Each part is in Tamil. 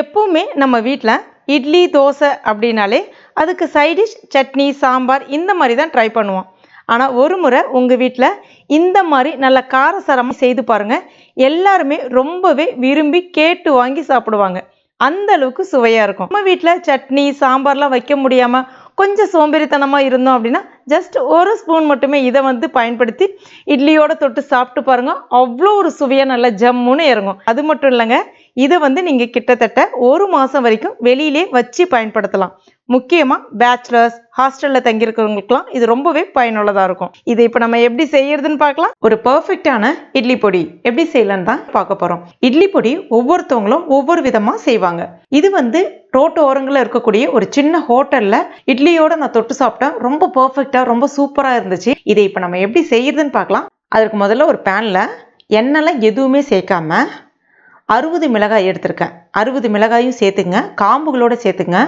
எப்பவுமே நம்ம வீட்டில் இட்லி தோசை அப்படின்னாலே அதுக்கு சைடிஷ் சட்னி சாம்பார் இந்த மாதிரி தான் ட்ரை பண்ணுவோம். ஆனால் ஒரு முறை உங்கள் வீட்டில் இந்த மாதிரி நல்ல காரசாரமாக செய்து பாருங்கள் எல்லாருமே ரொம்பவே விரும்பி கேட்டு வாங்கி சாப்பிடுவாங்க. அந்த அளவுக்கு சுவையாக இருக்கும். நம்ம வீட்டில் சட்னி சாம்பார்லாம் வைக்க முடியாமல் கொஞ்சம் சோம்பேறித்தனமாக இருந்தோம் அப்படின்னா ஜஸ்ட் ஒரு ஸ்பூன் மட்டுமே இதை வந்து பயன்படுத்தி இட்லியோட தொட்டு சாப்பிட்டு பாருங்க. அவ்வளோ ஒரு சுவையாக நல்லா ஜம்முன்னு இறங்கும். அது மட்டும் இல்லைங்க இதை வந்து நீங்கள் கிட்டத்தட்ட ஒரு மாதம் வரைக்கும் வெளியிலே வச்சு பயன்படுத்தலாம். முக்கியமாக பேச்சுலர்ஸ் ஹாஸ்டலில் தங்கியிருக்கிறவங்களுக்குலாம் இது ரொம்பவே பயனுள்ளதாக இருக்கும். இது இப்போ நம்ம எப்படி செய்யறதுன்னு பார்க்கலாம். ஒரு பர்ஃபெக்டான இட்லி பொடி எப்படி செய்யலான்னு தான் பார்க்க போகிறோம் இட்லி பொடி ஒவ்வொருத்தவங்களும் ஒவ்வொரு விதமாக செய்வாங்க. இது வந்து ரோட்டு ஓரங்களில் இருக்கக்கூடிய ஒரு சின்ன ஹோட்டலில் இட்லியோட நான் தொட்டு சாப்பிட்டேன் ரொம்ப பர்ஃபெக்டாக ரொம்ப சூப்பராக இருந்துச்சு. இதை இப்போ நம்ம எப்படி செய்யறதுன்னு பார்க்கலாம். அதற்கு முதல்ல ஒரு பேனில் எண்ணெய்லாம் எதுவுமே சேர்க்காம அறுபது மிளகாய் எடுத்திருக்கேன். அறுபது மிளகாயும் சேர்த்துங்க. காம்புகளோடு சேர்த்துங்க.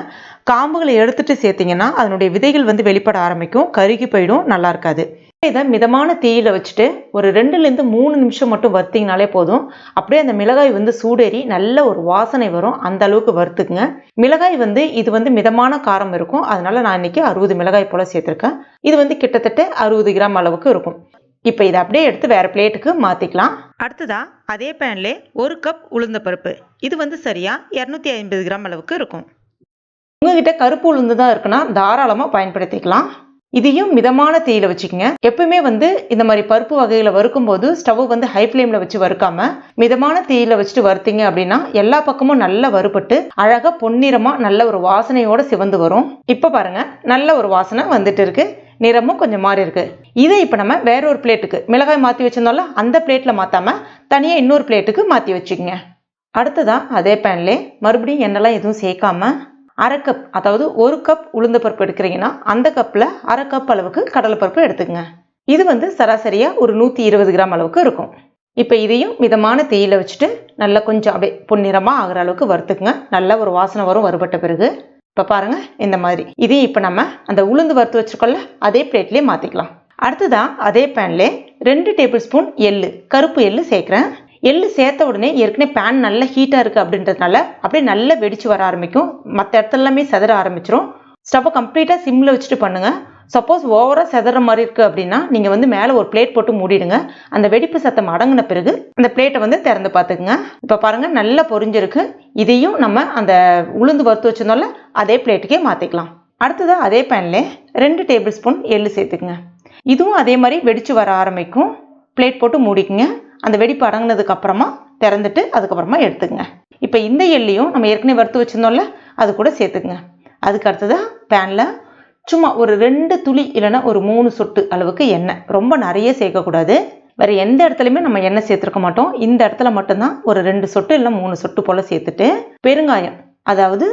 காம்புகளை எடுத்துட்டு சேர்த்திங்கன்னா அதனுடைய விதைகள் வந்து வெளிப்பட ஆரம்பிக்கும். கருகி போயிடும். நல்லா இருக்காது. இதை மிதமான தீயில வச்சுட்டு ஒரு ரெண்டுலேருந்து மூணு நிமிஷம் மட்டும் வறுத்திங்கனாலே போதும். அப்படியே அந்த மிளகாய் வந்து சூடேறி நல்ல ஒரு வாசனை வரும். அந்த அளவுக்கு வறுத்துக்குங்க. மிளகாய் வந்து இது வந்து மிதமான காரம் இருக்கும். அதனால நான் இன்னைக்கு அறுபது மிளகாய் போல சேர்த்துருக்கேன். இது வந்து கிட்டத்தட்ட அறுபது கிராம் அளவுக்கு இருக்கும். இப்போ இதை அப்படியே எடுத்து வேற பிளேட்டுக்கு மாற்றிக்கலாம் அடுத்ததா அதே பேன்லே ஒரு கப் உளுந்த பருப்பு. இது வந்து சரியா இரநூத்தி ஐம்பது கிராம் அளவுக்கு இருக்கும். உங்ககிட்ட கருப்பு உளுந்து தான் இருக்குன்னா தாராளமாக பயன்படுத்திக்கலாம். இதையும் மிதமான தீயில வச்சுக்கோங்க. எப்பவுமே வந்து இந்த மாதிரி பருப்பு வகைகளை வறுக்கும் போது ஸ்டவ் வந்து ஹை ஃப்ளேம்ல வச்சு வறுக்காம மிதமான தீயில வச்சுட்டு வறுத்தீங்க அப்படின்னா எல்லா பக்கமும் நல்லா வறுபட்டு அழகா பொன்னிறமா நல்ல ஒரு வாசனையோட சிவந்து வரும். இப்போ பாருங்க நல்ல ஒரு வாசனை வந்துட்டு இருக்கு. நிறமும் கொஞ்சம் மாறி இருக்கு. இதை இப்போ நம்ம வேற ஒரு பிளேட்டுக்கு மிளகாய் மாற்றி வச்சிருந்தோம்ல அந்த பிளேட்டில் மாற்றாம தனியாக இன்னொரு பிளேட்டுக்கு மாற்றி வச்சுக்கோங்க. அடுத்ததா அதே பேன்லே மறுபடியும் எண்ணெய்லாம் எதுவும் சேர்க்காம அரை கப் அதாவது ஒரு கப் உளுந்த பருப்பு எடுக்கிறீங்கன்னா அந்த கப்பில் அரை கப் அளவுக்கு கடலைப்பருப்பு எடுத்துக்கங்க. இது வந்து சராசரியாக ஒரு நூற்றி இருபது கிராம் அளவுக்கு இருக்கும். இப்போ இதையும் மிதமான தேயில வச்சுட்டு நல்லா கொஞ்சம் அப்படியே பொன்னிறமாக ஆகிற அளவுக்கு வறுத்துக்குங்க. நல்ல ஒரு வாசனை வரும் வறுபட்ட பிறகு. இப்போ பாருங்கள் இந்த மாதிரி. இதையும் இப்போ நம்ம அந்த உளுந்து வறுத்து வச்சுருக்கோம்ல அதே பிளேட்லேயே மாற்றிக்கலாம் அடுத்ததான் அதே பேன்லே ரெண்டு டேபிள் ஸ்பூன் எள்ளு கருப்பு எள்ளு சேர்க்குறேன். எள்ளு சேர்த்த உடனே ஏற்கனவே பேன் நல்லா ஹீட்டாக இருக்குது அப்படின்றதுனால அப்படியே நல்லா வெடிச்சு வர ஆரம்பிக்கும். மற்ற இடத்துல எல்லாமே செதற ஆரம்பிச்சிரும். ஸ்டவ்வை கம்ப்ளீட்டாக சிம்மில் வச்சுட்டு பண்ணுங்கள் சப்போஸ் ஓவராக செதற மாதிரி இருக்குது அப்படின்னா நீங்கள் வந்து மேலே ஒரு பிளேட் போட்டு மூடிடுங்க. அந்த வெடிப்பு சத்தம் அடங்கின பிறகு அந்த பிளேட்டை வந்து திறந்து பார்த்துக்குங்க. இப்போ பாருங்கள் நல்லா பொரிஞ்சிருக்கு. இதையும் நம்ம அந்த உளுந்து வறுத்து வச்சிருந்தோம்ல அதே பிளேட்டுக்கே மாற்றிக்கலாம் அடுத்ததாக அதே பேனில் ரெண்டு டேபிள் ஸ்பூன் எள்ளு சேர்த்துக்குங்க. இதுவும் அதே மாதிரி வெடிச்சு வர ஆரம்பிக்கும். பிளேட் போட்டு மூடிக்குங்க. அந்த வெடிப்பு அடங்கினதுக்கு அப்புறமா திறந்துட்டு அதுக்கப்புறமா எடுத்துக்கங்க. இப்போ இந்த எள்ளையும் நம்ம ஏற்கனவே வறுத்து வச்சிருந்தோம்ல அது கூட சேர்த்துக்குங்க. அதுக்கு அடுத்ததாக பேனில் சும்மா ஒரு ரெண்டு துளி இல்லைன்னா ஒரு மூணு சொட்டு அளவுக்கு எண்ணெய். ரொம்ப நிறைய சேர்க்கக்கூடாது. வேறு எந்த இடத்துலையுமே நம்ம எண்ணெய் சேர்த்துருக்க மாட்டோம். இந்த இடத்துல மட்டும்தான் ஒரு ரெண்டு சொட்டு இல்லை மூணு சொட்டு போல் சேர்த்துட்டு பெருங்காயம் அதாவது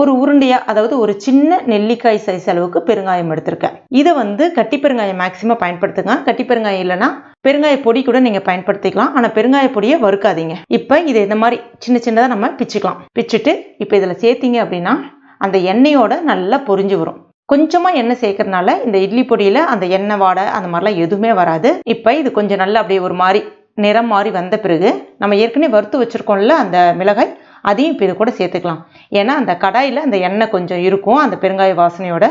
ஒரு உருண்டையா அதாவது ஒரு சின்ன நெல்லிக்காய் சைஸ் அளவுக்கு பெருங்காயம் எடுத்திருக்கேன். இதை வந்து கட்டி பெருங்காயம் மேக்சிமம் பயன்படுத்துங்க. கட்டி பெருங்காயம் இல்லைன்னா பெருங்காய பொடி கூட நீங்கள் பயன்படுத்திக்கலாம். ஆனால் பெருங்காய பொடியை வறுக்காதீங்க. இப்போ இதை இந்த மாதிரி சின்ன சின்னதாக நம்ம பிச்சுக்கலாம். பிச்சுட்டு இப்போ இதில் சேர்த்திங்க அப்படின்னா அந்த எண்ணெயோட நல்லா பொரிஞ்சு வரும். கொஞ்சமாக எண்ணெய் சேர்க்கறனால இந்த இட்லி பொடியில் அந்த எண்ணெய் வாடை அந்த மாதிரிலாம் எதுவுமே வராது. இப்போ இது கொஞ்சம் நல்லா அப்படியே ஒரு மாதிரி நிறம் மாறி வந்த பிறகு நம்ம ஏற்கனவே வறுத்து வச்சுருக்கோம்ல அந்த மிளகாய் அதையும் இப்போ இது கூட சேர்த்துக்கலாம். ஏன்னா அந்த கடாயில் அந்த எண்ணெய் கொஞ்சம் இருக்கும் அந்த பெருங்காய வாசனையோட.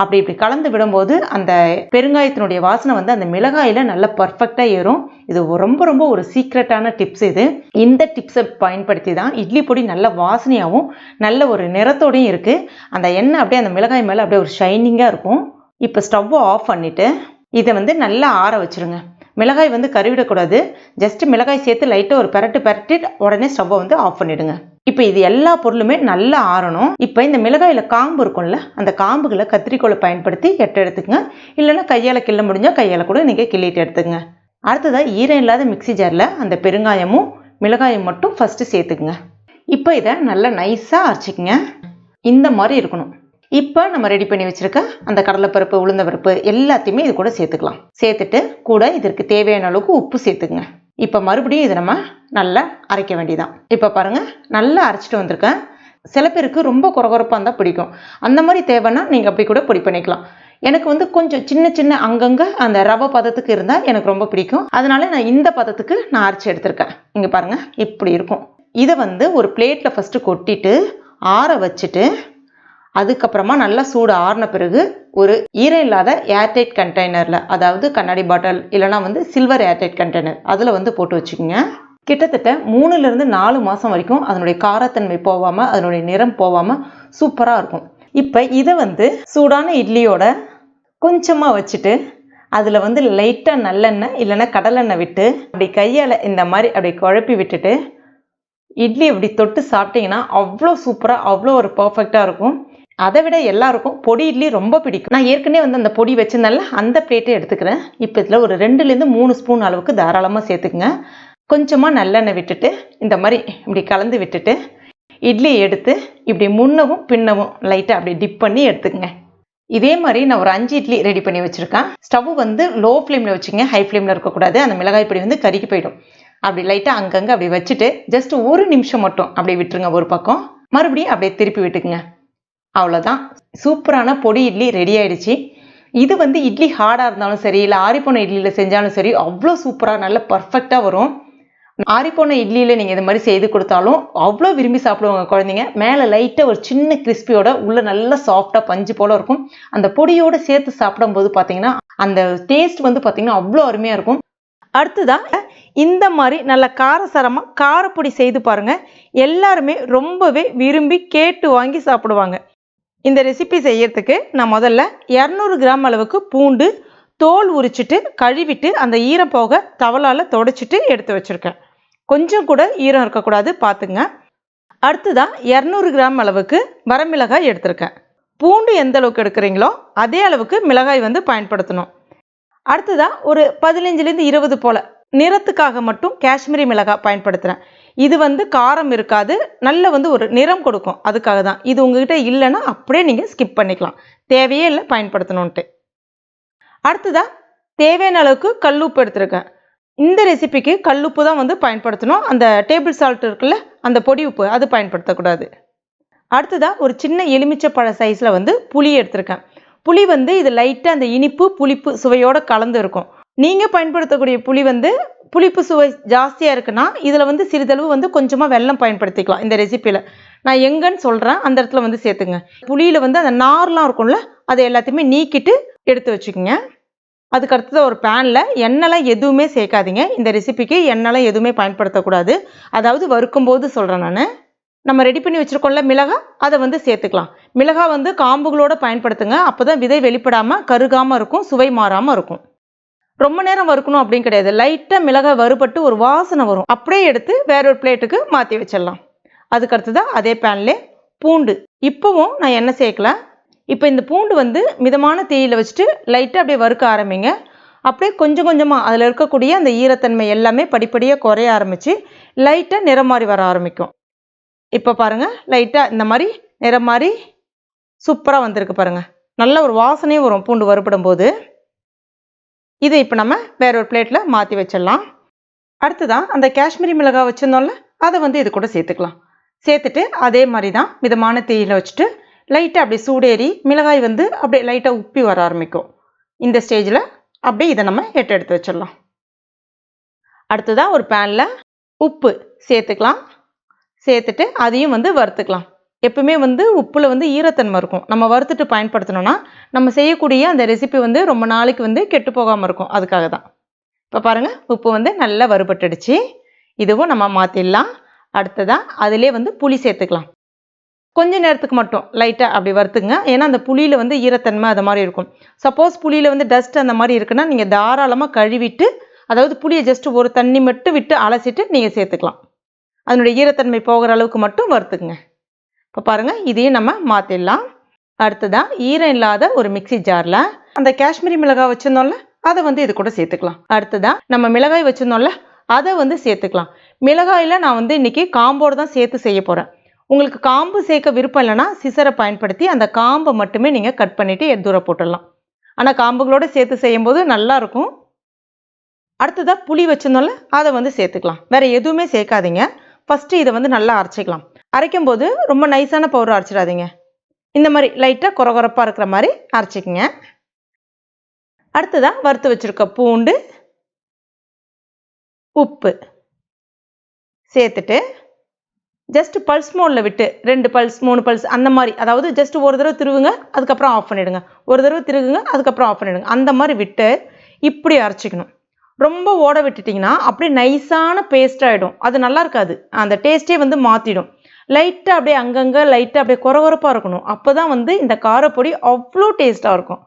அப்படி இப்படி கலந்து விடும்போது அந்த பெருங்காயத்தினுடைய வாசனை வந்து அந்த மிளகாயில் நல்லா பர்ஃபெக்டாக ஏறும். இது ரொம்ப ரொம்ப ஒரு சீக்ரெட்டான டிப்ஸ் இது. இந்த டிப்ஸை பயன்படுத்தி தான் இட்லி பொடி நல்ல வாசனையாகவும் நல்ல ஒரு நிறத்தோடையும் இருக்குது அந்த எண்ணெய் அப்படியே அந்த மிளகாய் மேலே அப்படியே ஒரு ஷைனிங்காக இருக்கும். இப்போ ஸ்டவ்வை ஆஃப் பண்ணிவிட்டு இதை வந்து நல்லா ஆற வச்சுருங்க. மிளகாய் வந்து கருவிடக்கூடாது. ஜஸ்ட் மிளகாய் சேர்த்து லைட்டாக ஒரு பெரட்டு பெரட்டி உடனே ஸ்டவ்வை வந்து ஆஃப் பண்ணிவிடுங்க இப்போ இது எல்லா பொருளுமே நல்லா ஆறணும். இப்போ இந்த மிளகாயில் காம்பு இருக்கும்ல அந்த காம்புகளை கத்திரிக்கோலை பயன்படுத்தி எட்ட எடுத்துக்கங்க. இல்லைன்னா கையால் கிள்ள முடிஞ்சால் கையால் கூட நீங்கள் கிள்ளிட்டு எடுத்துக்கங்க. அடுத்ததாக ஈரம் இல்லாத மிக்சி ஜாரில் அந்த பெருங்காயமும் மிளகாயம் மட்டும் ஃபஸ்ட்டு சேர்த்துக்குங்க. இப்போ இதை நல்லா நைஸாக அரைச்சிக்கங்க. இந்த மாதிரி இருக்கணும். இப்போ நம்ம ரெடி பண்ணி வச்சுருக்க அந்த கடலைப்பருப்பு உளுந்தப்பருப்பு எல்லாத்தையுமே இது கூட சேர்த்துக்கலாம். சேர்த்துட்டு கூட இதற்கு தேவையான அளவுக்கு உப்பு சேர்த்துக்குங்க. இப்போ மறுபடியும் இதை நம்ம நல்லா அரைக்க வேண்டியதான் இப்போ பாருங்கள் நல்லா அரைச்சிட்டு வந்திருக்கேன். சில பேருக்கு ரொம்ப குறகுறப்பாக இருந்தால் பிடிக்கும். அந்த மாதிரி தேவைன்னா நீங்கள் அப்படி கூட பொடி பண்ணிக்கலாம். எனக்கு வந்து கொஞ்சம் சின்ன சின்ன அங்கங்கே அந்த ரவை பதத்துக்கு இருந்தால் எனக்கு ரொம்ப பிடிக்கும். அதனால நான் இந்த பதத்துக்கு நான் அரைச்சி எடுத்திருக்கேன். இங்கே பாருங்கள் இப்படி இருக்கும். இதை வந்து ஒரு பிளேட்டில் ஃபஸ்ட்டு கொட்டிட்டு ஆற வச்சுட்டு அதுக்கப்புறமா நல்லா சூடு ஆறின பிறகு ஒரு ஈரம் இல்லாத ஏர்டைட் கண்டெய்னரில் அதாவது கண்ணாடி பாட்டில் இல்லைனா வந்து சில்வர் ஏர்டைட் கண்டெய்னர் அதில் வந்து போட்டு வச்சுக்கோங்க. கிட்டத்தட்ட மூணுலேருந்து நாலு மாதம் வரைக்கும் அதனுடைய காரத்தன்மை போகாமல் அதனுடைய நிறம் போகாமல் சூப்பராக இருக்கும். இப்போ இதை வந்து சூடான இட்லியோட கொஞ்சமாக வச்சுட்டு அதில் வந்து லைட்டாக நல்லெண்ணெய் இல்லைன்னா கடலெண்ணெய் விட்டு அப்படி கையால் இந்த மாதிரி அப்படி குழப்பி விட்டுட்டு இட்லி அப்படி தொட்டு சாப்பிட்டீங்கன்னா அவ்வளோ சூப்பராக அவ்வளோ ஒரு பர்ஃபெக்டாக இருக்கும். அதை விட எல்லாருக்கும் பொடி இட்லி ரொம்ப பிடிக்கும். நான் ஏற்கனவே வந்து அந்த பொடி வச்சிருந்தால அந்த பிளேட்டே எடுத்துக்கிறேன். இப்போ இதில் ஒரு ரெண்டுலேருந்து மூணு ஸ்பூன் அளவுக்கு தாராளமாக சேர்த்துக்குங்க. கொஞ்சமாக நல்லெண்ணெய் விட்டுட்டு இந்த மாதிரி இப்படி கலந்து விட்டுட்டு இட்லி எடுத்து இப்படி முன்னவும் பின்னவும் லைட்டாக அப்படி டிப் பண்ணி எடுத்துக்கங்க. இதே மாதிரி நான் ஒரு அஞ்சு இட்லி ரெடி பண்ணி வச்சுருக்கேன். ஸ்டவ் வந்து லோ ஃப்ளேமில் வச்சுங்க ஹை ஃப்ளேமில் இருக்கக்கூடாது. அந்த மிளகாய் பொடி வந்து கருகி போயிடும். அப்படி லைட்டாக அங்கங்கே அப்படி வச்சுட்டு ஜஸ்ட் ஒரு நிமிஷம் மட்டும் அப்படியே விட்டுருங்க ஒரு பக்கம். மறுபடியும் அப்படியே திருப்பி விட்டுக்குங்க. அவ்வளோதான் சூப்பரான பொடி இட்லி ரெடி ஆயிடுச்சு. இது வந்து இட்லி ஹார்டாக இருந்தாலும் சரி இல்லை ஆறிப்போன இட்லியில் செஞ்சாலும் சரி அவ்வளோ சூப்பராக நல்ல பர்ஃபெக்டாக வரும். ஆறிப்போன இட்லியில் நீங்கள் இது மாதிரி செய்து கொடுத்தாலும் அவ்வளோ விரும்பி சாப்பிடுவாங்க குழந்தைங்க. மேலே லைட்டாக ஒரு சின்ன கிறிஸ்பியோட உள்ளே நல்லா சாஃப்டாக பஞ்சு போல் இருக்கும். அந்த பொடியோடு சேர்த்து சாப்பிடும்போது பார்த்தீங்கன்னா அந்த டேஸ்ட் வந்து பார்த்தீங்கன்னா அவ்வளோ அருமையாக இருக்கும். அடுத்ததான் இந்த மாதிரி நல்ல காரசாரமாக காரப்பொடி செய்து பாருங்க. எல்லாருமே ரொம்பவே விரும்பி கேட்டு வாங்கி சாப்பிடுவாங்க. இந்த ரெசிபி செய்யறதுக்கு நான் முதல்ல இரநூறு கிராம் அளவுக்கு பூண்டு தோல் உரிச்சிட்டு கழுவிட்டு அந்த ஈரம் போக தவளால் தொடச்சிட்டு எடுத்து வச்சுருக்கேன். கொஞ்சம் கூட ஈரம் இருக்கக்கூடாது பார்த்துங்க அடுத்ததான் இரநூறு கிராம் அளவுக்கு வரமிளகாய் எடுத்திருக்கேன். பூண்டு எந்த அளவுக்கு எடுக்கிறீங்களோ அதே அளவுக்கு மிளகாய் வந்து பயன்படுத்தணும். அடுத்ததாக ஒரு பதினஞ்சுலேருந்து இருபது போல் நிறத்துக்காக மட்டும் காஷ்மீரி மிளகாய் பயன்படுத்துகிறேன் இது வந்து காரம் இருக்காது. நல்ல வந்து ஒரு நிறம் கொடுக்கும். அதுக்காக தான் இது உங்ககிட்ட இல்லைன்னா அப்படியே நீங்கள் ஸ்கிப் பண்ணிக்கலாம். தேவையே இல்லை பயன்படுத்தணுன்ட்டு அடுத்ததாக தேவையான அளவுக்கு கல்லுப்பு எடுத்திருக்கேன். இந்த ரெசிபிக்கு கல்லுப்பு தான் வந்து பயன்படுத்தணும். அந்த டேபிள் சால்ட் இருக்குல்ல அந்த பொடி உப்பு அது பயன்படுத்தக்கூடாது. அடுத்ததாக ஒரு சின்ன எலுமிச்சப்பழ சைஸில் வந்து புளி எடுத்திருக்கேன். புளி வந்து இது லைட்டாக அந்த இனிப்பு புளிப்பு சுவையோடு கலந்து இருக்கும். நீங்கள் பயன்படுத்தக்கூடிய புளி வந்து புளிப்பு சுவை ஜாஸ்தியாக இருக்குன்னா இதில் வந்து சிறிதளவு வந்து கொஞ்சமாக வெள்ளம் பயன்படுத்திக்கலாம் இந்த ரெசிப்பியில் நான் எங்கன்னு சொல்கிறேன் அந்த இடத்துல வந்து சேர்த்துங்க. புளியில் வந்து அந்த நார்லாம் இருக்கும்ல அதை எல்லாத்தையுமே நீக்கிட்டு எடுத்து வச்சுக்கோங்க. அதுக்கு அடுத்தது ஒரு பேனில் எண்ணெய்லாம் எதுவுமே சேர்க்காதீங்க. இந்த ரெசிபிக்கு எண்ணெய்லாம் எதுவுமே பயன்படுத்தக்கூடாது. அதாவது வறுக்கும்போது சொல்கிறேன் நான். நம்ம ரெடி பண்ணி வச்சுருக்கோம்ல மிளகா அதை வந்து சேர்த்துக்கலாம். மிளகா வந்து காம்புகளோடு பயன்படுத்துங்க. அப்போ தான் விதை வெளிப்படாமல் கருகாமல் இருக்கும் சுவை மாறாமல் இருக்கும். ரொம்ப நேரம் வறுக்கணும் அப்படின்னு கிடையாது. லைட்டாக மிளகாய் வறுபட்டு ஒரு வாசனை வரும். அப்படியே எடுத்து வேற ஒரு பிளேட்டுக்கு மாற்றி வச்சிடலாம். அதுக்கு தான் அதே பேன்லே பூண்டு. இப்போவும் நான் எண்ணெய் சேர்க்கல. இப்போ இந்த பூண்டு வந்து மிதமான தீயில் வச்சுட்டு லைட்டாக அப்படியே வறுக்க ஆரம்பிங்க. அப்படியே கொஞ்சம் கொஞ்சமாக அதில் இருக்கக்கூடிய அந்த ஈரத்தன்மை எல்லாமே படிப்படியாக குறைய ஆரம்பித்து லைட்டாக நிறம் மாறி வர ஆரம்பிக்கும். இப்போ பாருங்கள் லைட்டாக இந்த மாதிரி நிறம் மாதிரி சூப்பராக வந்திருக்கு பாருங்கள் நல்ல ஒரு வாசனையும் வரும் பூண்டு வறுபடும் போது இதை இப்போ நம்ம வேற ஒரு பிளேட்டில் மாற்றி வச்சிடலாம். அடுத்ததான் அந்த காஷ்மீரி மிளகாய் வச்சுருந்தோம்ல அதை வந்து இது கூட சேர்த்துக்கலாம். சேர்த்துட்டு அதே மாதிரி தான் மிதமான தீயில் வச்சுட்டு லைட்டாக அப்படியே சூடேறி மிளகாய் வந்து அப்படியே லைட்டாக உப்பி வர ஆரம்பிக்கும். இந்த ஸ்டேஜில் அப்படியே இதை நம்ம எட்டு எடுத்து வச்சிடலாம். அடுத்ததாக ஒரு பேனில் உப்பு சேர்த்துக்கலாம். சேர்த்துட்டு அதையும் வந்து வறுத்துக்கலாம். எப்பவுமே வந்து உப்பில் வந்து ஈரத்தன்மை இருக்கும். நம்ம வறுத்துட்டு பயன்படுத்தணும்னா நம்ம செய்யக்கூடிய அந்த ரெசிபி வந்து ரொம்ப நாளைக்கு வந்து கெட்டு போகாமல் இருக்கும். அதுக்காக தான். இப்போ பாருங்கள் உப்பு வந்து நல்லா வறுபட்டுடுச்சு. இதுவும் நம்ம மாற்றிடலாம் அடுத்ததாக அதிலே வந்து புளி சேர்த்துக்கலாம். கொஞ்ச நேரத்துக்கு மட்டும் லைட்டாக அப்படி வறுத்துங்க. ஏன்னா அந்த புளியில் வந்து ஈரத்தன்மை அது மாதிரி இருக்கும். சப்போஸ் புளியில் வந்து டஸ்ட் அந்த மாதிரி இருக்குன்னா நீங்கள் தாராளமாக கழுவிட்டு அதாவது புளியை ஜஸ்ட் ஒரு தண்ணி மட்டும் விட்டு அலசிட்டு நீங்கள் சேர்த்துக்கலாம். அதனுடைய ஈரத்தன்மை போகிற அளவுக்கு மட்டும் வறுத்துக்குங்க. இப்போ பாருங்கள் இதையும் நம்ம மாற்றிடலாம் அடுத்ததாக ஈரம் இல்லாத ஒரு மிக்சி ஜாரில் அந்த காஷ்மீரி மிளகாய் வச்சுருந்தோம்ல அதை வந்து இது கூட சேர்த்துக்கலாம். அடுத்ததாக நம்ம மிளகாய் வச்சுருந்தோம்ல அதை வந்து சேர்த்துக்கலாம். மிளகாயில் நான் வந்து இன்றைக்கி காம்போடு தான் சேர்த்து செய்ய போகிறேன் உங்களுக்கு காம்பு சேர்க்க விருப்பம் இல்லைன்னா சிசரை பயன்படுத்தி அந்த காம்பை மட்டுமே நீங்கள் கட் பண்ணிவிட்டு தூர போட்டுடலாம். ஆனால் காம்புகளோடு சேர்த்து செய்யும்போது நல்லாயிருக்கும் அடுத்ததாக புளி வச்சிருந்தோம்ல அதை வந்து சேர்த்துக்கலாம். வேறு எதுவுமே சேர்க்காதீங்க. ஃபஸ்ட்டு இதை வந்து நல்லா அரைச்சிக்கலாம். அரைக்கும் போது ரொம்ப நைஸான பவுடர் அரைச்சிடாதீங்க. இந்த மாதிரி லைட்டாக குறகுறப்பாக இருக்கிற மாதிரி அரைச்சிக்கங்க. அடுத்ததாக வறுத்து வச்சுருக்க பூண்டு உப்பு சேர்த்துட்டு ஜஸ்ட் பல்ஸ் மோடில் விட்டு ரெண்டு பல்ஸ் மூணு பல்ஸ் அந்த மாதிரி அதாவது ஜஸ்ட் ஒரு தடவை திருவுங்க அதுக்கப்புறம் ஆஃப் பண்ணிவிடுங்க ஒரு தடவை திருகுங்க அதுக்கப்புறம் ஆஃப் பண்ணிவிடுங்க அந்த மாதிரி விட்டு இப்படி அரைச்சிக்கணும். ரொம்ப ஓட விட்டுட்டிங்கன்னா அப்படியே நைஸான பேஸ்ட் ஆகிடும் அது நல்லா இருக்காது. அந்த டேஸ்ட்டே வந்து மாற்றிடும் லைட்டாக அப்படியே அங்கங்கே லைட்டாக அப்படியே குறகுறப்பாக இருக்கணும். அப்போ தான் வந்து இந்த காரப்பொடி அவ்வளோ டேஸ்ட்டாக இருக்கும்.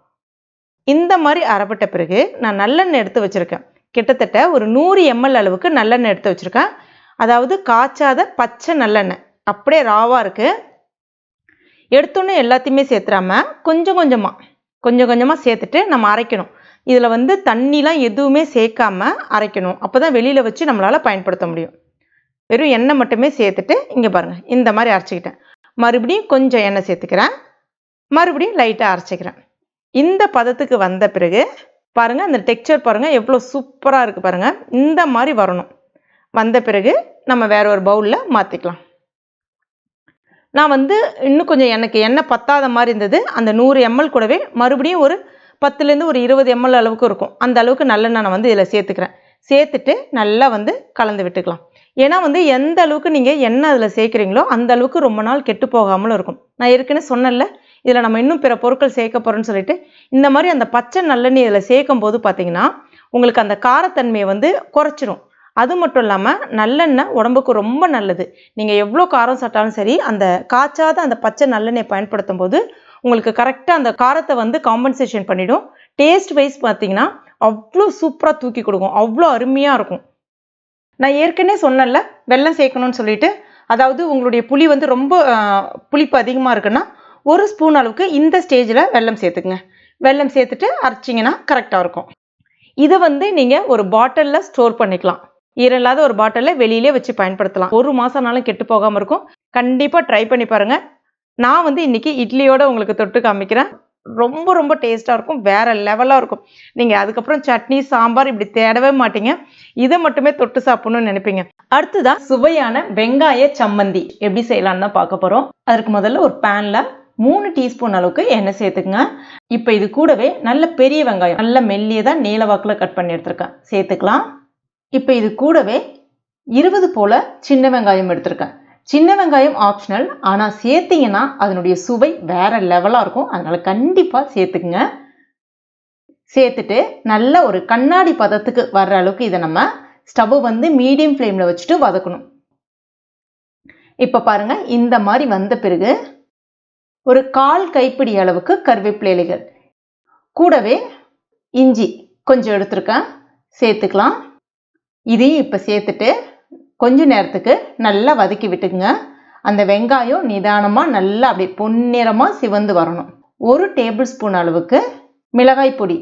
இந்த மாதிரி அரைப்பட்ட பிறகு நான் நல்லெண்ணெய் எடுத்து வச்சுருக்கேன். கிட்டத்தட்ட ஒரு நூறு எம்எல் அளவுக்கு நல்லெண்ணெய் எடுத்து வச்சுருக்கேன். அதாவது காய்ச்சாத பச்சை நல்லெண்ணெய். அப்படியே ராவாக இருக்குது எடுத்தோன்னே எல்லாத்தையுமே சேர்த்துறாம கொஞ்சம் கொஞ்சமாக கொஞ்சம் கொஞ்சமாக சேர்த்துட்டு நம்ம அரைக்கணும். இதில் வந்து தண்ணிலாம் எதுவுமே சேர்க்காம அரைக்கணும். அப்போ தான் வெளியில் வச்சு நம்மளால் பயன்படுத்த முடியும். வெறும் எண்ணெய் மட்டுமே சேர்த்துட்டு இங்கே பாருங்கள் இந்த மாதிரி அரைச்சிக்கிட்டேன். மறுபடியும் கொஞ்சம் எண்ணெய் சேர்த்துக்கிறேன். மறுபடியும் லைட்டாக அரைச்சிக்கிறேன். இந்த பதத்துக்கு வந்த பிறகு பாருங்கள் அந்த டெக்ஸ்சர் பாருங்கள் எவ்வளோ சூப்பராக இருக்குது பாருங்கள் இந்த மாதிரி வரணும். வந்த பிறகு நம்ம வேற ஒரு பவுலில் மாற்றிக்கலாம் நான் வந்து இன்னும் கொஞ்சம் எனக்கு எண்ணெய் பத்தாத மாதிரி இருந்தது. அந்த நூறு எம்எல் கூடவே மறுபடியும் ஒரு பத்துலேருந்து ஒரு இருபது எம்எல் அளவுக்கு இருக்கும். அந்த அளவுக்கு நல்லெண்ணெய் நான் வந்து இதில் சேர்த்துக்கிறேன். சேர்த்துட்டு நல்லா வந்து கலந்து விட்டுக்கலாம். ஏன்னா வந்து எந்த அளவுக்கு நீங்கள் எண்ணெய் அதில் சேர்க்குறீங்களோ அந்த அளவுக்கு ரொம்ப நாள் கெட்டு போகாமலும் இருக்கும். நான் ஏற்கனவே சொன்னேன்ல இதில் நம்ம இன்னும் பிற பொருட்கள் சேர்க்க போகிறோன்னு சொல்லிட்டு இந்த மாதிரி அந்த பச்சை நல்லெண்ணெய் இதில் சேர்க்கும் போது பார்த்தீங்கன்னா உங்களுக்கு அந்த காரத்தன்மையை வந்து குறைச்சிரும். அது மட்டும் இல்லாமல் நல்லெண்ணெய் உடம்புக்கு ரொம்ப நல்லது. நீங்கள் எவ்வளோ காரம் சாப்பிட்டாலும் சரி அந்த காய்ச்சாத அந்த பச்சை நல்லெண்ணெய் பயன்படுத்தும் போது உங்களுக்கு கரெக்டாக அந்த காரத்தை வந்து காம்பன்சேஷன் பண்ணிவிடும் டேஸ்ட் வைஸ் பார்த்தீங்கன்னா அவ்வளோ சூப்பராக தூக்கி கொடுக்கும். அவ்வளோ அருமையாக இருக்கும். நான் ஏற்கனவே சொன்னேன்ல வெல்லம் சேர்க்கணும்னு சொல்லிட்டு. அதாவது உங்களுடைய புளி வந்து ரொம்ப புளிப்பு அதிகமாக இருக்குன்னா ஒரு ஸ்பூன் அளவுக்கு இந்த ஸ்டேஜில் வெல்லம் சேர்த்துக்குங்க. வெல்லம் சேர்த்துட்டு அரைச்சிங்கன்னா கரெக்டாக இருக்கும். இதை வந்து நீங்கள் ஒரு பாட்டிலில் ஸ்டோர் பண்ணிக்கலாம். ஈரல்லாத ஒரு பாட்டிலில் வெளியிலே வச்சு பயன்படுத்தலாம். ஒரு மாதம்னாலும் கெட்டு போகாமல் இருக்கும். கண்டிப்பாக ட்ரை பண்ணி பாருங்கள் நான் வந்து இன்னைக்கு இட்லியோட உங்களுக்கு தொட்டு காமிக்கிறேன். ரொம்ப ரொம்ப டேஸ்ட்டாக இருக்கும். வேற லெவலாக இருக்கும். நீங்கள் அதுக்கப்புறம் சட்னி சாம்பார் இப்படி தேடவே மாட்டீங்க. இதை மட்டுமே தொட்டு சாப்பிடணும்னு நினைப்பீங்க. அடுத்ததாக சுவையான வெங்காய சம்மந்தி. எப்படி செய்யலாம்னு தான் பார்க்க போகிறோம் அதற்கு முதல்ல ஒரு பேனில் மூணு டீஸ்பூன் அளவுக்கு எண்ணெய் சேர்த்துக்குங்க. இப்போ இது கூடவே நல்ல பெரிய வெங்காயம் நல்ல மெல்லியதாக நீல வாக்கில் கட் பண்ணி எடுத்திருக்கேன். சேர்த்துக்கலாம். இப்போ இது கூடவே இருபது போல் சின்ன வெங்காயம் எடுத்திருக்கேன். சின்ன வெங்காயம் ஆப்ஷனல் ஆனால் சேர்த்தீங்கன்னா அதனுடைய சுவை வேறு லெவலாக இருக்கும். அதனால் கண்டிப்பாக சேர்த்துக்குங்க. சேர்த்துட்டு நல்ல ஒரு கண்ணாடி பதத்துக்கு வர்ற அளவுக்கு இதை நம்ம ஸ்டவ் வந்து மீடியம் ஃப்ளேமில் வச்சுட்டு வதக்கணும். இப்போ பாருங்கள் இந்த மாதிரி வந்த பிறகு ஒரு கால் கைப்பிடி அளவுக்கு கருவேப்பிலைகள் கூடவே இஞ்சி கொஞ்சம் எடுத்துருக்கேன். சேர்த்துக்கலாம். இதையும் இப்போ சேர்த்துட்டு கொஞ்ச நேரத்துக்கு நல்லா வதக்கி விட்டுக்குங்க. அந்த வெங்காயம் நிதானமாக நல்லா அப்படி பொன்னிறமாக சிவந்து வரணும். ஒரு டேபிள் ஸ்பூன் அளவுக்கு மிளகாய் பொடி.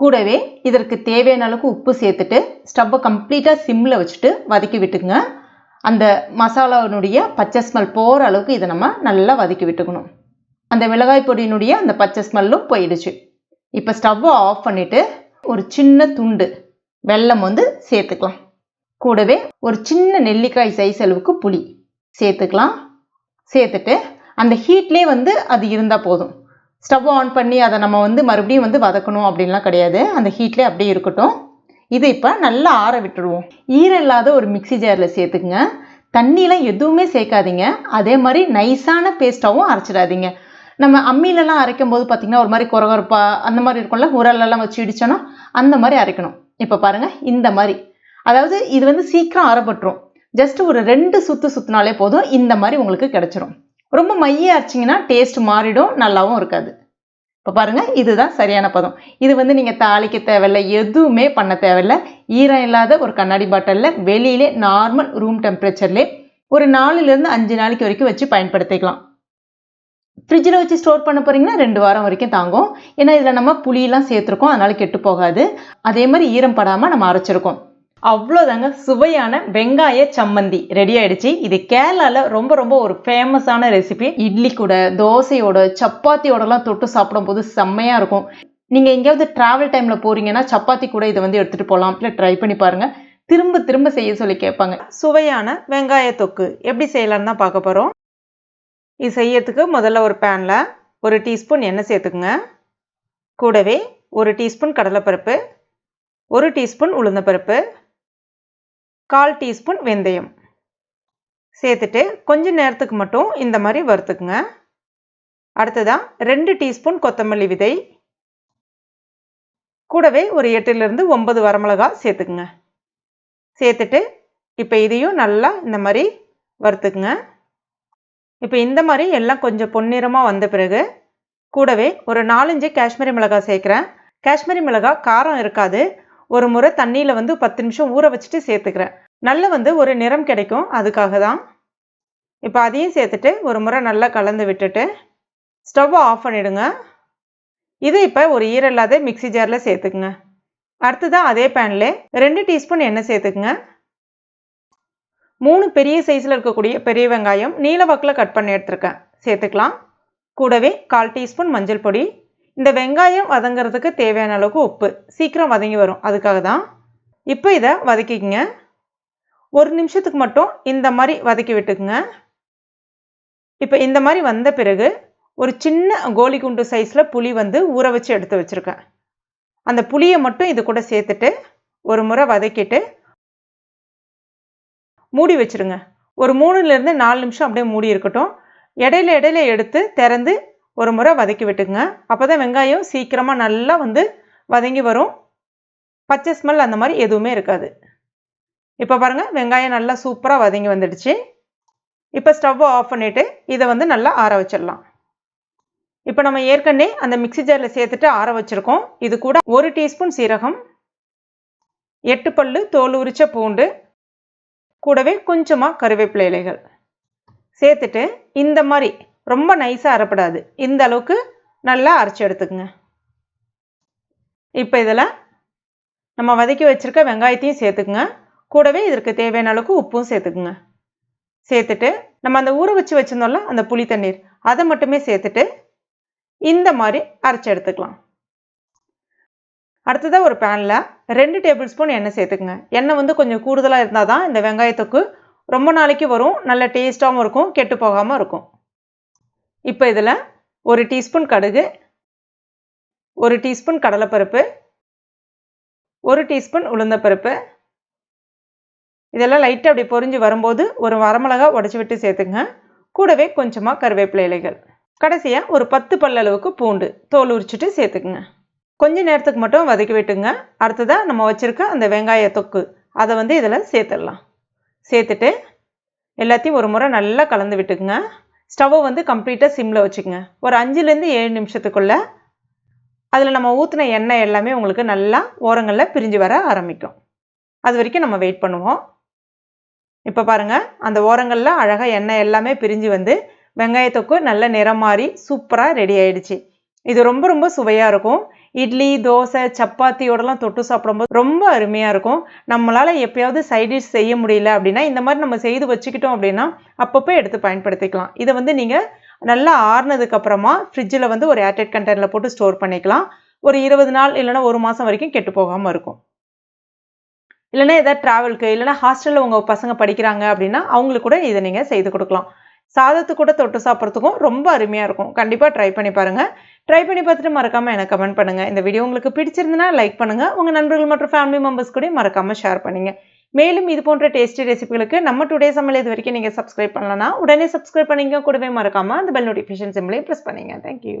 கூடவே இதற்கு தேவையான அளவுக்கு உப்பு சேர்த்துட்டு ஸ்டவ்வை கம்ப்ளீட்டாக சிம்மில் வச்சுட்டு வதக்கி விட்டுக்குங்க. அந்த மசாலாவினுடைய பச்சை ஸ்மெல் போகிற அளவுக்கு இதை நம்ம நல்லா வதக்கி விட்டுக்கணும். அந்த மிளகாய் பொடியினுடைய அந்த பச்சை ஸ்மெல்லும் போயிடுச்சு. இப்போ ஸ்டவ்வை ஆஃப் பண்ணிவிட்டு ஒரு சின்ன துண்டு வெல்லம் வந்து சேர்த்துக்கலாம். கூடவே ஒரு சின்ன நெல்லிக்காய் சைஸ் அளவுக்கு புளி சேர்த்துக்கலாம். சேர்த்துட்டு அந்த ஹீட்லேயே வந்து அது இருந்தால் போதும். ஸ்டவ் ஆன் பண்ணி அதை நம்ம வந்து மறுபடியும் வந்து வதக்கணும் அப்படின்லாம் கிடையாது. அந்த ஹீட்லேயே அப்படியே இருக்கட்டும். இதை இப்போ நல்லா ஆற விட்டுடுவோம் ஈரம் இல்லாத ஒரு மிக்ஸி ஜாரில் சேர்த்துக்குங்க. தண்ணிலாம் எதுவுமே சேர்க்காதீங்க. அதே மாதிரி நைஸான பேஸ்ட்டாகவும் அரைச்சிடாதீங்க. நம்ம அம்மிலெல்லாம் அரைக்கும் போது பார்த்திங்கன்னா ஒரு மாதிரி குறகுறப்பா அந்த மாதிரி இருக்கும்ல உரலெல்லாம் வச்சு இடிச்சோன்னா அந்த மாதிரி அரைக்கணும். இப்போ பாருங்க இந்த மாதிரி. அதாவது இது வந்து சீக்கிரம் அரைப்பட்டுரும் ஜஸ்ட் ஒரு ரெண்டு சுத்து சுத்தினாலே போதும். இந்த மாதிரி உங்களுக்கு கிடைச்சிரும். ரொம்ப மைய அரைச்சிங்கன்னா டேஸ்ட் மாறிடும். நல்லாவும் இருக்காது. இப்போ பாருங்க இதுதான் சரியான பதம். இது வந்து நீங்கள் தாளிக்க தேவையில்ல எதுவுமே பண்ண தேவையில்ல. ஈரம் இல்லாத ஒரு கண்ணாடி பாட்டிலில் வெளியிலே நார்மல் ரூம் டெம்பரேச்சர்லேயே ஒரு நாலுலேருந்து அஞ்சு நாளைக்கு வரைக்கும் வச்சு பயன்படுத்திக்கலாம். ஃப்ரிட்ஜில் வச்சு ஸ்டோர் பண்ண போகிறீங்கன்னா ரெண்டு வாரம் வரைக்கும் தாங்கும். ஏன்னா இதில் நம்ம புளியெல்லாம் சேர்த்துருக்கோம். அதனால் கெட்டு போகாது. அதே மாதிரி ஈரம் படாமல் நம்ம அரைச்சிருக்கோம். அவ்வளோதாங்க சுவையான வெங்காய சம்மந்தி ரெடி ஆயிடுச்சு. இது கேரளாவில் ரொம்ப ரொம்ப ஒரு ஃபேமஸான ரெசிபி இட்லி கூட தோசையோட சப்பாத்தியோடலாம் தொட்டு சாப்பிடும்போது செம்மையாக இருக்கும். நீங்கள் எங்கேயாவது ட்ராவல் டைமில் போகிறீங்கன்னா சப்பாத்தி கூட இதை வந்து எடுத்துகிட்டு போகலாம் இல்லை ட்ரை பண்ணி பாருங்கள் திரும்ப திரும்ப செய்ய சொல்லி கேட்பாங்க. சுவையான வெங்காய தொக்கு எப்படி செய்யலான்னு தான் பார்க்க போகிறோம் இது செய்யறதுக்கு முதல்ல ஒரு பேனில் ஒரு டீஸ்பூன் எண்ணெய் சேர்த்துக்குங்க. கூடவே ஒரு டீஸ்பூன் கடலைப்பருப்பு ஒரு டீஸ்பூன் உளுந்தப்பருப்பு கால் டீஸ்பூன் வெந்தயம். சேர்த்துட்டு கொஞ்ச நேரத்துக்கு மட்டும் இந்த மாதிரி வறுத்துக்குங்க. அடுத்ததாக ரெண்டு டீஸ்பூன் கொத்தமல்லி விதை. கூடவே ஒரு எட்டுலேருந்து ஒன்பது வரமிளகா சேர்த்துக்குங்க. சேர்த்துட்டு இப்போ இதையும் நல்லா இந்த மாதிரி வறுத்துக்குங்க. இப்போ இந்த மாதிரி எல்லாம் கொஞ்சம் பொன்னிறமாக வந்த பிறகு கூடவே ஒரு நாலஞ்சு காஷ்மீரி மிளகாய் சேர்க்குறேன். காஷ்மீரி மிளகாய் காரம் இருக்காது. ஒரு முறை தண்ணியில் வந்து பத்து நிமிஷம் ஊற வச்சுட்டு சேர்த்துக்கிறேன். நல்ல வந்து ஒரு நிறம் கிடைக்கும் அதுக்காக தான். இப்போ அதையும் சேர்த்துட்டு ஒரு முறை நல்லா கலந்து விட்டுட்டு ஸ்டவ்வை ஆஃப் பண்ணிவிடுங்க இது இப்போ ஒரு ஈரல்லாத மிக்சி ஜாரில் சேர்த்துக்குங்க. அடுத்ததாக அதே பேனில் ரெண்டு டீஸ்பூன் எண்ணெய் சேர்த்துக்குங்க. மூணு பெரிய சைஸில் இருக்கக்கூடிய பெரிய வெங்காயம் நீல வாக்கில் கட் பண்ணி எடுத்துருக்கேன். சேர்த்துக்கலாம். கூடவே கால் டீஸ்பூன் மஞ்சள் பொடி. இந்த வெங்காயம் வதங்கிறதுக்கு தேவையான அளவுக்கு உப்பு. சீக்கிரம் வதங்கி வரும். அதுக்காக தான் இப்போ இதை வதக்கிக்கங்க. ஒரு நிமிஷத்துக்கு மட்டும் இந்த மாதிரி வதக்கி விட்டுக்குங்க. இப்போ இந்த மாதிரி வந்த பிறகு ஒரு சின்ன கோலி குண்டு சைஸில் புளி வந்து ஊற வச்சு எடுத்து வச்சுருக்கேன். அந்த புளியை மட்டும் இது கூட சேர்த்துட்டு ஒரு முறை வதக்கிட்டு மூடி வச்சுருங்க. ஒரு மூணுலேருந்து நாலு நிமிஷம் அப்படியே மூடி இருக்கட்டும். இடையில இடையில எடுத்து திறந்து ஒரு முறை வதக்கி விட்டுக்குங்க. அப்போ தான் வெங்காயம் சீக்கிரமாக நல்லா வந்து வதங்கி வரும். பச்சை ஸ்மெல் அந்த மாதிரி எதுவுமே இருக்காது. இப்போ பாருங்கள் வெங்காயம் நல்லா சூப்பராக வதங்கி வந்துடுச்சு. இப்போ ஸ்டவ்வை ஆஃப் பண்ணிவிட்டு இதை வந்து நல்லா ஆற வச்சிடலாம். இப்போ நம்ம ஏற்கனவே அந்த மிக்சி ஜாரில் சேர்த்துட்டு ஆற வச்சுருக்கோம். இது கூட ஒரு டீஸ்பூன் சீரகம் எட்டு பல்லு தோல் உரிச்ச பூண்டு கூடவே கொஞ்சமாக கருவேப்பிலை இலைகள். சேர்த்துட்டு இந்த மாதிரி ரொம்ப நைஸாக அரைப்படாது இந்த அளவுக்கு நல்லா அரைச்சி எடுத்துக்கோங்க. இப்போ இதில் நம்ம வதக்கி வச்சுருக்க வெங்காயத்தையும் சேர்த்துக்குங்க. கூடவே இதற்கு தேவையான அளவுக்கு உப்பும் சேர்த்துக்குங்க. சேர்த்துட்டு நம்ம அந்த ஊற வச்சு வச்சுருந்தோம்ல அந்த புளி தண்ணீர் அதை மட்டுமே சேர்த்துட்டு இந்த மாதிரி அரைச்சி எடுத்துக்கலாம். அடுத்ததாக ஒரு பேனில் ரெண்டு டேபிள் ஸ்பூன் எண்ணெய் சேர்த்துக்குங்க. எண்ணெய் வந்து கொஞ்சம் கூடுதலாக இருந்தால் தான் இந்த வெங்காயத்துக்கு ரொம்ப நாளைக்கு வரும் நல்ல டேஸ்ட்டாகவும் இருக்கும் கெட்டு போகாமல் இருக்கும். இப்போ இதில் ஒரு டீஸ்பூன் கடுகு ஒரு டீஸ்பூன் கடலைப்பருப்பு ஒரு டீஸ்பூன் உளுந்தப்பருப்பு. இதெல்லாம் லைட்டாக அப்படி பொரிஞ்சு வரும்போது ஒரு வரமிளகா உடச்சி விட்டு சேர்த்துங்க. கூடவே கொஞ்சமாக கருவேப்பிலை இலைகள். கடைசியாக ஒரு பத்து பல்லளவுக்கு பூண்டு தோல் உரிச்சிட்டு சேர்த்துக்குங்க. கொஞ்ச நேரத்துக்கு மட்டும் வதக்கி விட்டுங்க. அடுத்ததாக நம்ம வச்சுருக்க அந்த வெங்காய தொக்கு அதை வந்து இதில் சேர்த்துடலாம். சேர்த்துட்டு எல்லாத்தையும் ஒரு முறை நல்லா கலந்து விட்டுக்குங்க. ஸ்டவ்வை வந்து கம்ப்ளீட்டாக சிம்மில் வச்சுக்கோங்க. ஒரு அஞ்சுலேருந்து ஏழு நிமிஷத்துக்குள்ளே அதில் நம்ம ஊற்றின எண்ணெய் எல்லாமே உங்களுக்கு நல்லா ஓரங்களில் பிரிஞ்சு வர ஆரம்பிக்கும். அது வரைக்கும் நம்ம வெயிட் பண்ணுவோம். இப்போ பாருங்கள் அந்த ஓரங்களில் அழகாக எண்ணெய் எல்லாமே பிரிஞ்சு வந்து வெங்காயத்தொக்கு நல்ல நிறம் மாறி சூப்பராக ரெடி ஆயிடுச்சு. இது ரொம்ப ரொம்ப சுவையாக இருக்கும். இட்லி தோசை சப்பாத்தியோடலாம் தொட்டு சாப்பிடும்போது ரொம்ப அருமையாக இருக்கும். நம்மளால் எப்பயாவது சைடிஷ் செய்ய முடியல அப்படின்னா இந்த மாதிரி நம்ம செய்து வச்சுக்கிட்டோம் அப்படின்னா அப்பப்போ எடுத்து பயன்படுத்திக்கலாம். இதை வந்து நீங்கள் நல்லா ஆறுனதுக்கப்புறமா ஃப்ரிட்ஜில் வந்து ஒரு ஏர்டைட் கண்டெய்னரில் போட்டு ஸ்டோர் பண்ணிக்கலாம். ஒரு இருபது நாள் இல்லைனா ஒரு மாதம் வரைக்கும் கெட்டு போகாமல் இருக்கும். இல்லைனா எதாவது ட்ராவலுக்கு இல்லைனா ஹாஸ்டலில் உங்கள் பசங்க படிக்கிறாங்க அப்படின்னா அவங்களுக்கு கூட இதை நீங்கள் செய்து கொடுக்கலாம். சாதத்து கூட தொட்டு சாப்பிட்றதுக்கும் ரொம்ப அருமையாக இருக்கும். கண்டிப்பாக ட்ரை பண்ணி பாருங்கள் ட்ரை பண்ணி பார்த்துட்டு மறக்காமல் எனக்கு கமெண்ட் பண்ணுங்கள் இந்த வீடியோ உங்களுக்கு பிடிச்சிருந்தனா லைக் பண்ணுங்கள் உங்கள் நண்பர்கள் மற்றும் ஃபேமிலி மெம்பர்ஸ் கூட மறக்காமல் ஷேர் பண்ணுங்க. மேலும் இது போன்ற டேஸ்டி ரெசிபிகளுக்கு நம்ம டுடே சமையல் இது வரைக்கும் நீங்கள் சப்ஸ்கிரைப் பண்ணலன்னா உடனே சப்ஸ்கிரைப் பண்ணிங்க கூடவே மறக்காமல் அந்த பெல் நோட்டிஃபிகேஷன் சிம்பிளையும் ப்ரெஸ் பண்ணுங்க. Thank you